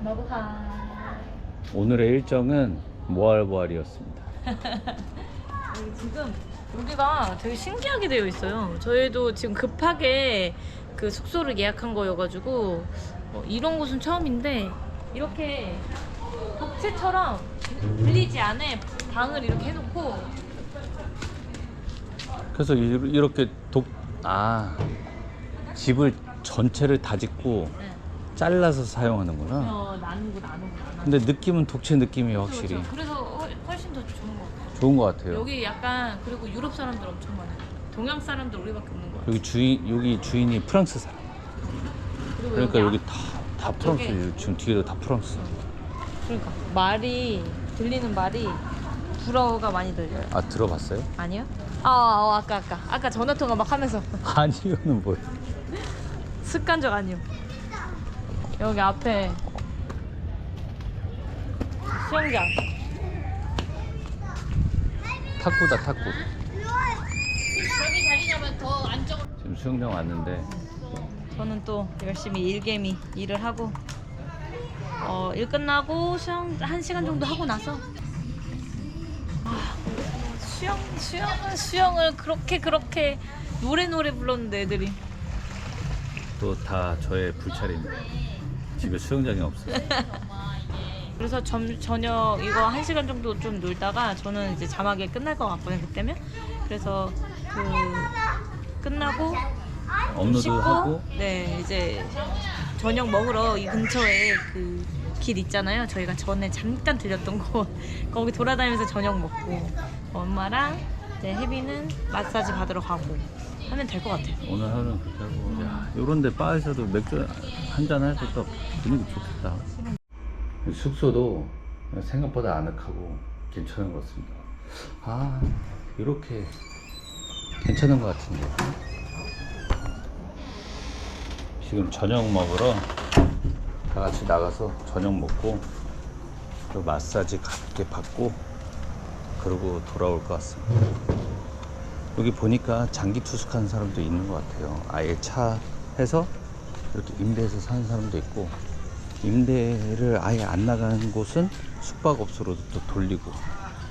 마부하. 오늘의 일정은 모알보알이었습니다. 여기 지금 여기가 되게 신기하게 되어 있어요. 저희도 지금 급하게 그 숙소를 예약한 거여가지고 어, 이런 곳은 처음인데 이렇게 독채처럼 빌리지 안에 방을 이렇게 해놓고 그래서 이- 이렇게 독, 아, 집을 전체를 다 짓고 네. 잘라서 사용하는구나. 어, 나누고 나누고 나누고. 근데 느낌은 독채 느낌이 그렇죠, 확실히 그렇죠. 그래서 훨- 훨씬 더 좋은 것 같아요. 좋은 것 같아요. 여기 약간 그리고 유럽 사람들 엄청 많아요. 동양 사람들 우리밖에 없는 것 같아요. 여기 주인 여기 주인이 프랑스 사람. 그리고 그러니까 앞- 여기 다 다 앞쪽에- 프랑스. 지금 뒤에도 다 프랑스. 그러니까 말이 들리는 말이 불어가 많이 들려요. 아 들어봤어요? 아니요? 아, 어, 아까 아까 아까 전화 통화 막 하면서 아니요는 뭐예요? 습관적 아니요. 여기 앞에 수영장. 탁구다 탁구. 여기 자리 잡으면 더 안쪽으로. 지금 수영장 왔는데 저는 또 열심히 일개미 일을 하고 어, 일 끝나고 수영 한 시간 정도 하고 나서 아, 수영 수영은 수영을 그렇게 그렇게 노래 노래 불렀는데 애들이 또 다 저의 불찰입니다. 집에 수영장이 없어요. 그래서 점, 저녁 이거 한 시간 정도 좀 놀다가 저는 이제 자막에 끝날 것 같거든요 그때면. 그래서 그 끝나고 업로드하고? 네 이제 저녁 먹으러 이 근처에 그 길 있잖아요. 저희가 전에 잠깐 들렸던 곳. 거기 돌아다니면서 저녁 먹고 엄마랑 이제 혜비는 마사지 받으러 가고 하면 될 것 같아요 오늘 하루는 그렇게 하고 야 요런데 바에서도 맥주 한잔 할때또 분위기 좋겠다. 숙소도 생각보다 아늑하고 괜찮은 것 같습니다. 아 이렇게 괜찮은 것 같은데 지금 저녁 먹으러 다 같이 나가서 저녁 먹고 또 마사지 가볍게 받고 그러고 돌아올 것 같습니다. 여기 보니까 장기 투숙하는 사람도 있는 것 같아요. 아예 차 해서 이렇게 임대해서 사는 사람도 있고 임대를 아예 안 나가는 곳은 숙박업소로도 또 돌리고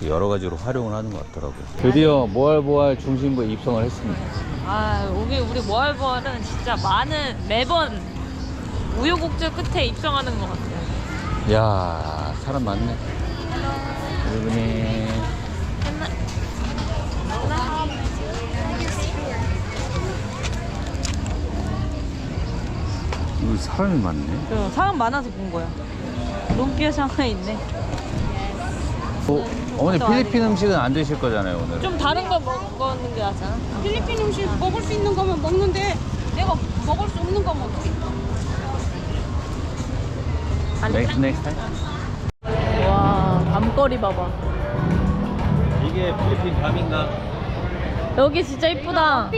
여러 가지로 활용을 하는 것 같더라고요. 드디어 모알보알 중심부에 입성을 했습니다. 아 여기 우리 모알보알은 진짜 많은 매번 우여곡절 끝에 입성하는 것 같아요 야 사람 많네. 여러분이 여기 사람이 많네. 그 사람 많아서 본 거야 룸피어 상하이 있네 어, 어머니 필리핀 음식은 안 드실 거잖아요 오늘. 좀 다른 거 먹는 게 낫잖아 필리핀 음식 먹을 수 있는 거면 먹는데 내가 먹을 수 없는 거면 어떡해? Next next time. 와 밤거리 봐봐 이게 필리핀 밤인가? 여기 진짜 이쁘다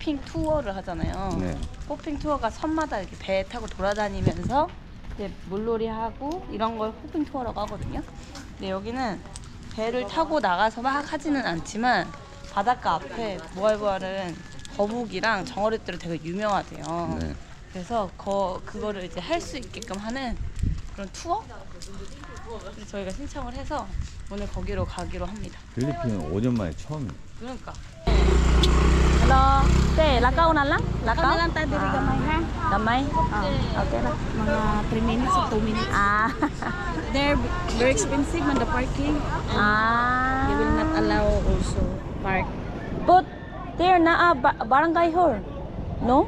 호핑 투어를 하잖아요. 네. 호핑 투어가 섬마다 이렇게 배 타고 돌아다니면서 이제 물놀이 하고 이런 걸 호핑 투어라고 하거든요. 근데 여기는 배를 타고 나가서 막 하지는 않지만 바닷가 앞에 모알보알은 거북이랑 정어리들이 되게 유명하대요. 네. 그래서 거, 그거를 이제 할 수 있게끔 하는 그런 투어? 그래서 저희가 신청을 해서 오늘 거기로 가기로 합니다. 필리핀은 5년 만에 처음이에요. 그러니까. Hello. Te, lakaw na lang? Lakaw? Kami lang tayo diri gamay ha. Gamay? Ah, okay na. Mga 3 minutes or 2 minutes. Ah. They're very expensive man the parking. ah. They will not allow also park. But there na ah, ba- barangay hall. No?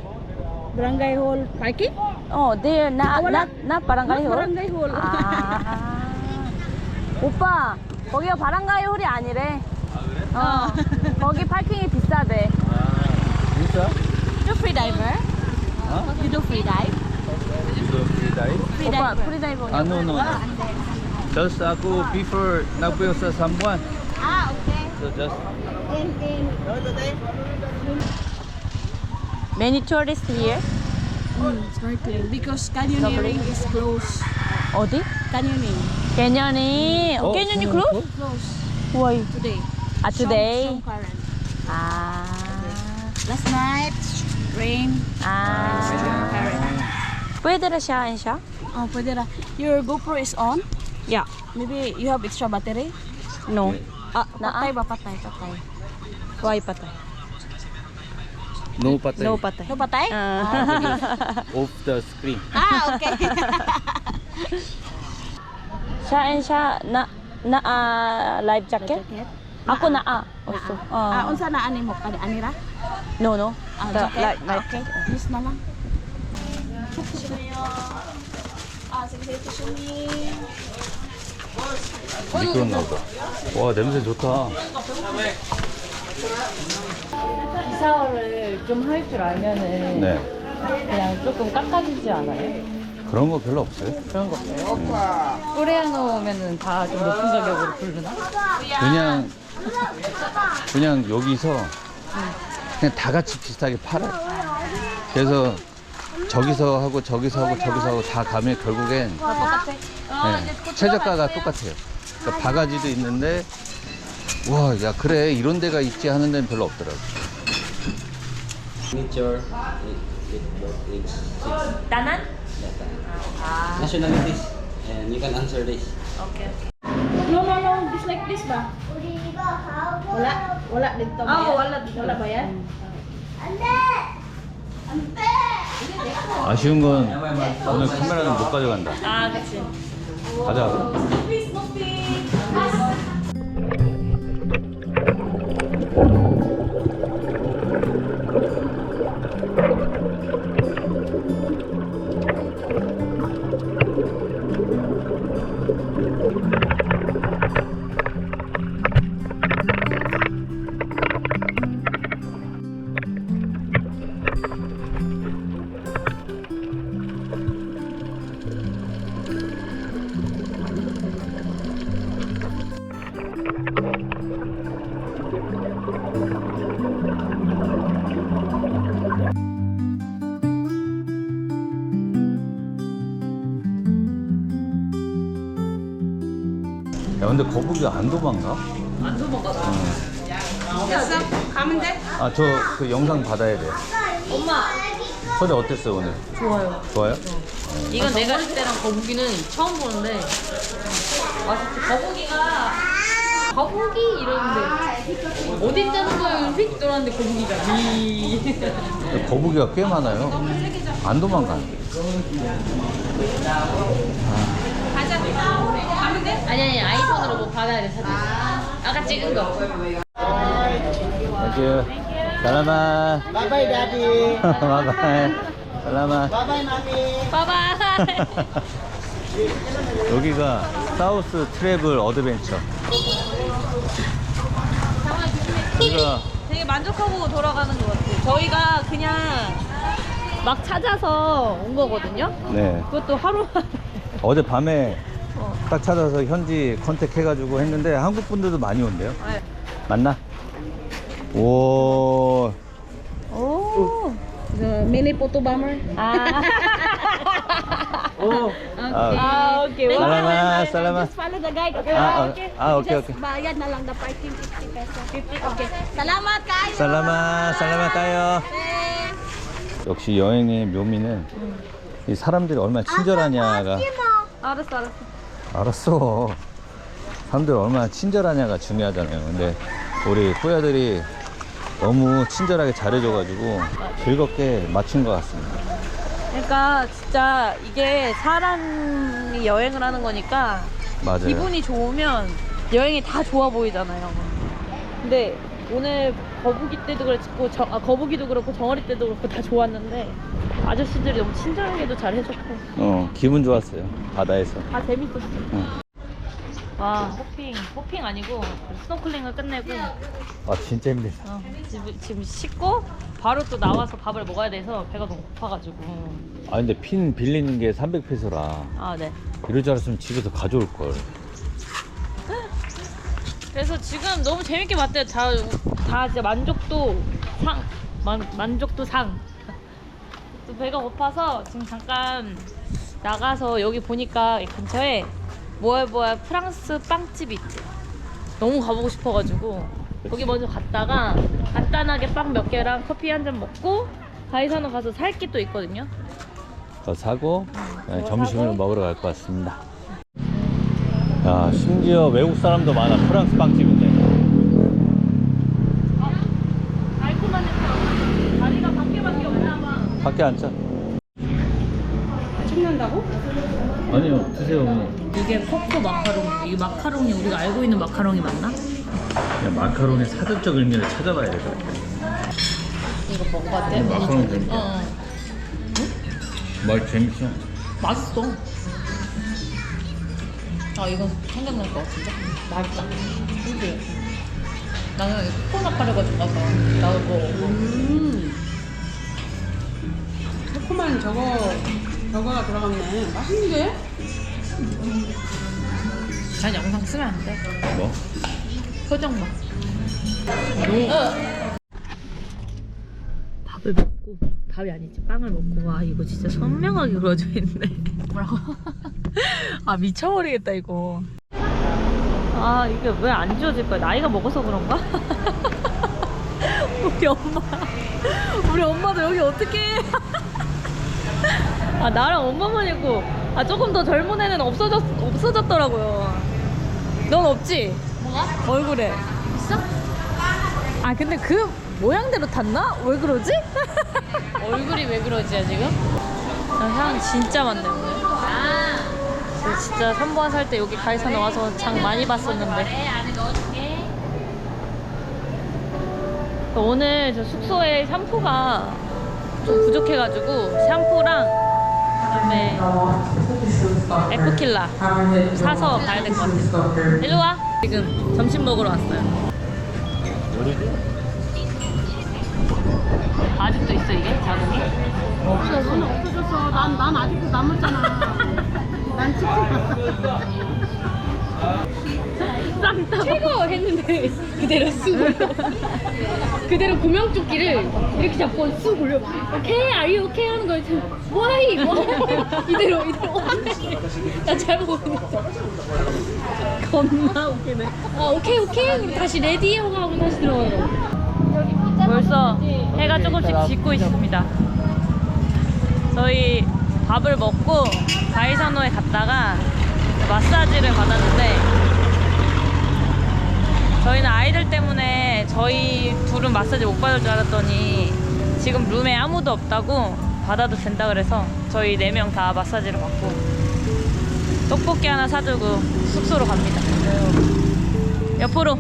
Barangay hall parking? Oh, there na Ah, wala. na, na barangay Not hall. barangay hall. 아. 오빠, 거기가 바랑가이 홀이 아니래. 어. 거기 파킹이 비싸대. 진 짜? You free diver? 어? You do free dive? 이거 프리다이? Free 오빠 diver. 프리다이버. 아, no, no, no. Just ako before nagpuyo sa Sambuan. Ah, okay. So just Many tourists here. Snorkeling. Because canyoneering is closed. 어디? Canyoning. 개년이. 어, 그냥 클로? Closed Why? today. 아, today. Strong, strong current. 아. Last night, rain. Current. Pwede na siya, and siya? Oh, pwede na. Your GoPro is on? Yeah. Maybe you have extra battery? No. Ah, Patay naa. ba? Patay, patay. Why patay? no patay. No patay. No patay? Ah. Off the screen. Ah, okay. siya and siya na na ah, life jacket? Ako na ah. Also. Ah, unsa na ani mo? Kani anira? No, no. Ah, The jacket? life, life Okay. Yes na lang. Ah, sige, sige. 미끄럽나 보다. 와 냄새 좋다. 샤워를 좀 할 줄 알면은 네. 그냥 조금 깎아주지 않아요? 그런 거 별로 없어요. 그런 거 없어요? 코레아노면은 다 좀 높은 가격으로 부르나? 그냥 그냥 여기서 그냥 다 같이 비슷하게 팔아요. 그래서 저기서 하고 저기서 하고 저기서 하고 다 가면 결국엔 다 똑같아? 네, 최저가가 똑같아요. 그러니까 바가지도 있는데 와, 야 그래 이런 데가 있지 하는 데는 별로 없더라고. Six 나난? data. Nationalities. And you can answer this. 오케이 No, no, no. This like this ba? Wala. Wala dito ba? Ah, yan? wala dito. Wala ba yan? 아쉬운 건 오늘 카메라는 못 가져간다. 아 그치 가자. 근데 거북이가 안 도망가? 안 도망가 됐어? 가면 돼? 아 저 그 영상 받아야 돼. 엄마 소리 어땠어 오늘? 좋아요 좋아요? 이건 내가 할 때랑 거북이는 처음 보는데 맛있지 거북이가 거북이 이러는데 어디 있다는 거예요 휙 돌았는데 거북이가 미 근데 거북이가 꽤 많아요. 안 도망가. 가자. 돼? 아니 아니 아이폰으로 뭐 받아야 돼 사진 아까 찍은 거 땡큐. 살라마. Bye bye, Daddy. 바이바이. 살라마. Bye bye, Mommy. 빠바이 여기가 사우스 트래블 어드벤처. 여기가 되게 만족하고 돌아가는 것 같아요 저희가 그냥 막 찾아서 온 거거든요 네 그것도 하루 만에 어제 밤에 어. 딱 찾아서 현지 컨택 해가지고 했는데 한국 분들도 많이 온대요. 네. 맞나? 오. 오 The mini photo bomber. 아. 아, 아, 오케이. 살라마, 살라마. Just follow the guide. Okay? Ah, ah, okay. ah, okay, Just okay. bayad na lang the parking 50 pesos. 50. Okay. Salamat kayo. 살라마, 살라마 따요. Thanks. 역시 여행의 묘미는 이 사람들이 얼마나 친절하냐가 알았어, 알았어. 알았어. 사람들이 얼마나 친절하냐가 중요하잖아요. 근데 우리 후야들이 너무 친절하게 잘해줘가지고 즐겁게 맞춘 것 같습니다. 그러니까 진짜 이게 사람이 여행을 하는 거니까 맞아요. 기분이 좋으면 여행이 다 좋아 보이잖아요. 근데 오늘 거북이 때도 그렇고 저, 아, 거북이도 그렇고 정어리 때도 그렇고 다 좋았는데 아저씨들이 너무 친절하게도 잘 해줬고 어, 기분 좋았어요. 바다에서. 다 재밌었어. 응. 와 호핑 호핑 아니고 스노클링을 끝내고 아, 진짜 힘들다. 어, 지금, 지금 씻고 바로 또 나와서 밥을 먹어야 돼서 배가 너무 고파가지고 아, 근데 핀 빌리는 게 300페소라. 아 네. 이럴 줄 알았으면 집에서 가져올 걸. 그래서 지금 너무 재밌게 봤대요. 다, 다 진짜 만족도 상. 만, 만족도 상. 또 배가 고파서 지금 잠깐 나가서 여기 보니까 이 근처에 모알보알 프랑스 빵집이 있지. 너무 가보고 싶어가지고 거기 먼저 갔다가 간단하게 빵 몇 개랑 커피 한 잔 먹고 가이사노 가서 살 게 또 있거든요. 더 사고 네, 점심을 사고. 먹으러 갈 것 같습니다. 야 심지어 외국 사람도 많아 프랑스 빵집인데 달콤한 냄새. 다리가 밖에밖에 없나 봐. 밖에 앉자. 찍는다고? 아니요 드세요. 이게 코코 마카롱. 이 마카롱이 우리가 알고 있는 마카롱이 맞나? 그냥 마카롱의 사전적 의미를 찾아봐야 될 것 같아. 이거 같아? 마카롱 재밌다. 어, 어. 말 재밌어. 맛있어. 아 이건 생각날 것 같은데? 맛있다. 그지? 나는 코코넛 가루가 좋아서 나도 뭐 음. 새콤한 저거 저거가 들어갔네. 맛있는데? 난 영상 쓰면 안 돼. 뭐? 표정만. 밥을 먹고 밥이 아니지 빵을 먹고 와 이거 진짜 선명하게 그려져 있네. 뭐라고? 아 미쳐버리겠다 이거. 아 이게 왜 안 지워질 거야? 나이가 먹어서 그런가? 우리 엄마, 우리 엄마도 여기 어떻게? 아 나랑 엄마만 있고 아 조금 더 젊은 애는 없어졌 없어졌더라고요. 넌 없지? 뭐가? 얼굴에. 있어? 아 근데 그 모양대로 탔나? 왜 그러지? 얼굴이 왜 그러지야 지금? 아, 향 진짜 많네 오늘. 아. 진짜 3번 살 때 여기 가이사는 와서 장 많이 봤었는데. 안에 넣어줄게. 오늘 저 숙소에 샴푸가 좀 부족해가지고 샴푸랑 그다음에 에프킬라 사서 가야 될 것 같아요. 일로 와. 지금 점심 먹으러 왔어요. 아직도 있어 이게 자국이? 없어서. 없어졌어. 난, 난 아직도 남았잖아. 난 찍지 최고 했는데 그대로 쑥 올려 그대로 구명조끼를 이렇게 잡고 쑥 올려 오케이 you okay 하는 거예요 why why 이대로 이대로 나 잘못 보냈어 겁나 웃기네. 아 오케이 오케이 그리고 다시 레디하고 하고 다시 들어가요 벌써 해가 조금씩 짓고 있습니다. 저희 밥을 먹고 가이사노에 갔다가 마사지를 받았는데 저희는 아이들 때문에 저희 둘은 마사지 못 받을 줄 알았더니 지금 룸에 아무도 없다고 받아도 된다 그래서 저희 네 명 다 마사지를 받고 떡볶이 하나 사주고 숙소로 갑니다. 옆으로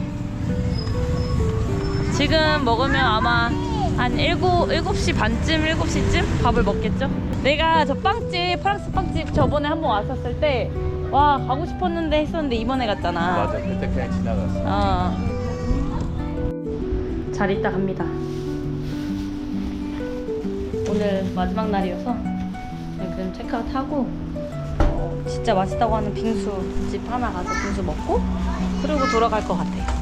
지금 먹으면 아마 한 7, 7시 반쯤, 7시쯤 밥을 먹겠죠? 내가 저 빵집, 프랑스 빵집 저번에 한번 왔었을 때, 와, 가고 싶었는데 했었는데 이번에 갔잖아. 맞아 그때 그냥 지나갔어. 어. 잘 있다 갑니다. 오늘 마지막 날이어서 지금 체크아웃 하고 어, 진짜 맛있다고 하는 빙수집 하나 가서 빙수 먹고 그리고 돌아갈 것 같아요.